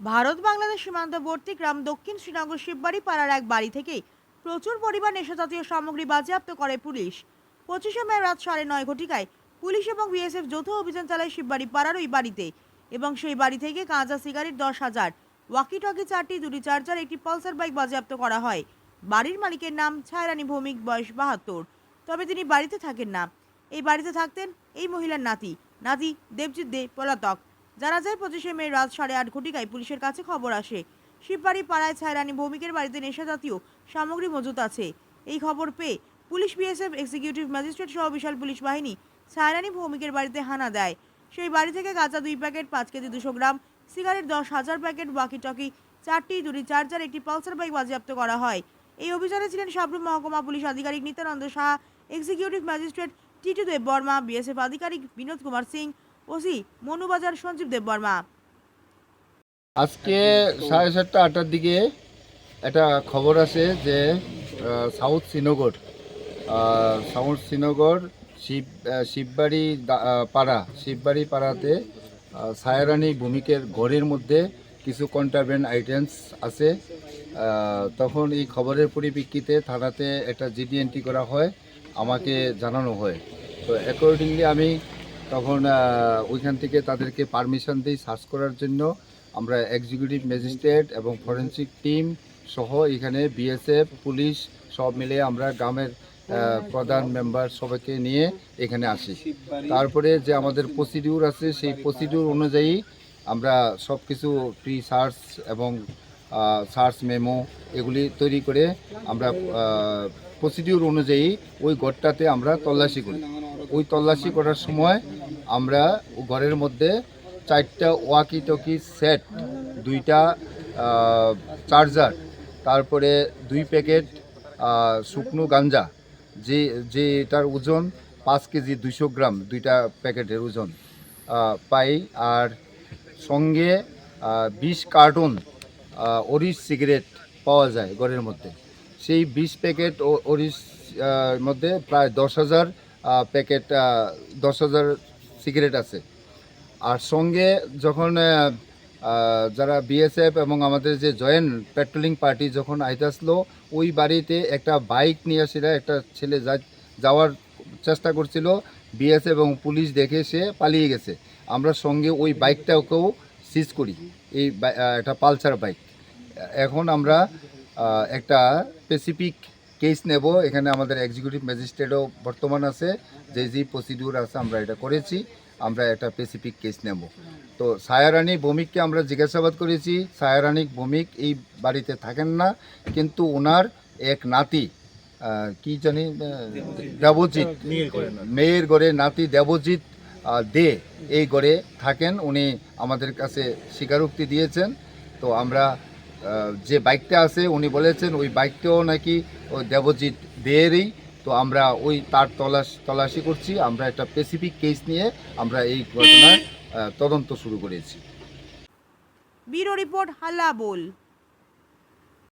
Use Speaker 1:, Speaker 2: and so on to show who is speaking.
Speaker 1: ভারত বাংলাদেশ সীমান্তবর্তী গ্রাম দক্ষিণ শ্রীনগর শিববাড়ি পাড়ার এক বাড়ি থেকে প্রচুর পরিমাণ নেশাজাতীয় সামগ্রী বাজেয়াপ্ত করে পুলিশ। পঁচিশে মে রাত সাড়ে নয় ঘটিকায় পুলিশ এবং বিএসএফ যৌথ অভিযান চালায় শিববাড়ি পাড়ার ওই বাড়িতে এবং সেই বাড়ি থেকে কাঁচা সিগারেট দশ হাজার ওয়াকিটকি চারটি দুটি চার্জার একটি পালসার বাইক বাজেয়াপ্ত করা হয়। বাড়ির মালিকের নাম ছায়রানী ভৌমিক, বয়স বাহাত্তর। তবে তিনি বাড়িতে থাকেন না। এই বাড়িতে থাকতেন এই মহিলার নাতি নাতি দেবজিৎ দে পলাতক। জানা যায়, পঁচিশে মে রাত সাড়ে আট ঘটিকায় পুলিশের কাছে খবর আসে। শিববাড়ি পাড়ায় ছায়রানী ভৌমিকের বাড়িতে নেশা জাতীয় সামগ্রী মজুত আছে। এই খবর পেয়ে পুলিশ, বিএসএফ, এক্সিকিউটিভ ম্যাজিস্ট্রেট সহ বিশাল পুলিশ বাহিনী ছায়রানী ভৌমিকের বাড়িতে হানা দেয়। সেই বাড়ি থেকে গাঁজা দুই প্যাকেট, পাঁচ কেজি দুশো গ্রাম, সিগারেট দশ হাজার প্যাকেট বাকি টকি চারটি দুটি চার্জার, একটি পালসার বাইক বাজেয়াপ্ত করা হয়। এই অভিযানে ছিলেন সাবরুম মহকুমা পুলিশ আধিকারিক Nityananda Saha, executive magistrate Titu Dev Barma BSF আধিকারিক বিনোদ কুমার সিং ওসি, মনুবাজার সঞ্জীব দেব বর্মা
Speaker 2: আজকে সাড়ে সাতটা, আটটার দিকে একটা খবর আছে যে সাউথ শ্রীনগর সাউথ শ্রীনগর, শিব শিববাড়ি পাড়া, শিববাড়ি পাড়াতে সায়ারানী ভূমিকের ঘরের মধ্যে কিছু কন্ট্রাবেন্ড আইটেমস আছে। তখন এই খবরের পরিপ্রেক্ষিতে থানাতে একটা জিডি এন্ট্রি করা হয়, আমাকে জানানো হয়। তো অ্যাকর্ডিংলি আমি তখন ওইখান থেকে তাদেরকে পারমিশন দিই সার্চ করার জন্য। আমরা এক্সিকিউটিভ ম্যাজিস্ট্রেট এবং ফরেন্সিক টিম সহ এখানে বিএসএফ পুলিশ সব মিলে আমরা গ্রামের প্রধান মেম্বার সবাইকে নিয়ে এখানে আসি। তারপরে যে আমাদের প্রসিডিউর আছে, সেই প্রসিডিউর অনুযায়ী আমরা সব কিছু প্রি সার্চ এবং সার্চ মেমো এগুলি তৈরি করে আমরা প্রসিডিউর অনুযায়ী ওই ঘরটাতে আমরা তল্লাশি করি। ওই তল্লাশি করার সময় আমরা ঘরের মধ্যে চারটা ওয়াকি টকি সেট দুইটা চার্জার তারপরে দুই প্যাকেট শুকনো গাঞ্জা, যে যে এটার ওজন পাঁচ কেজি দুইশো গ্রাম, দুইটা প্যাকেটের ওজন পাই। আর সঙ্গে বিশ কার্টন অরিস সিগারেট পাওয়া যায় ঘরের মধ্যে। সেই বিশ প্যাকেট অরিস মধ্যে প্রায় দশ হাজার প্যাকেট দশ হাজার সিগারেট আছে। আর সঙ্গে যখন যারা বিএসএফ এবং আমাদের যে জয়েন্ট পেট্রোলিং পার্টি যখন আইতে আসলো, ওই বাড়িতে একটা বাইক নিয়ে আসিরা একটা ছেলে যাওয়ার চেষ্টা করছিল বিএসএফ এবং পুলিশ দেখে সে পালিয়ে গেছে। আমরা সঙ্গে ওই বাইকটাকেও সিজ করি, এই একটা পালসার বাইক এখন আমরা একটা স্পেসিফিক কেস নেব। এখানে আমাদের এক্সিকিউটিভ ম্যাজিস্ট্রেটও বর্তমান আছে। যে যে প্রসিডিউর আছে আমরা এটা করেছি, আমরা একটা স্পেসিফিক কেস নেব। তো সায়ারানী ভৌমিককে আমরা জিজ্ঞাসাবাদ করেছি। সায়ারানী ভৌমিক এই বাড়িতে থাকেন না, কিন্তু ওনার এক নাতি কি জানি দেবজিৎ, মেয়ের ঘরে নাতি দেবজিৎ দে এই ঘরে থাকেন। উনি আমাদের কাছে স্বীকারোক্তি দিয়েছেন। তো আমরা যে বাইকটা আছে, উনি বলেছেন ওই বাইকটাও নাকি ওই দেবজিৎ দেয়েরই। তো আমরা ওই তার তলাশ, তলাশি করছি। আমরা একটা স্পেসিফিক কেস নিয়ে আমরা এই ঘটনার তদন্ত শুরু করেছি।
Speaker 1: ব্যুরো রিপোর্ট হালা বোল।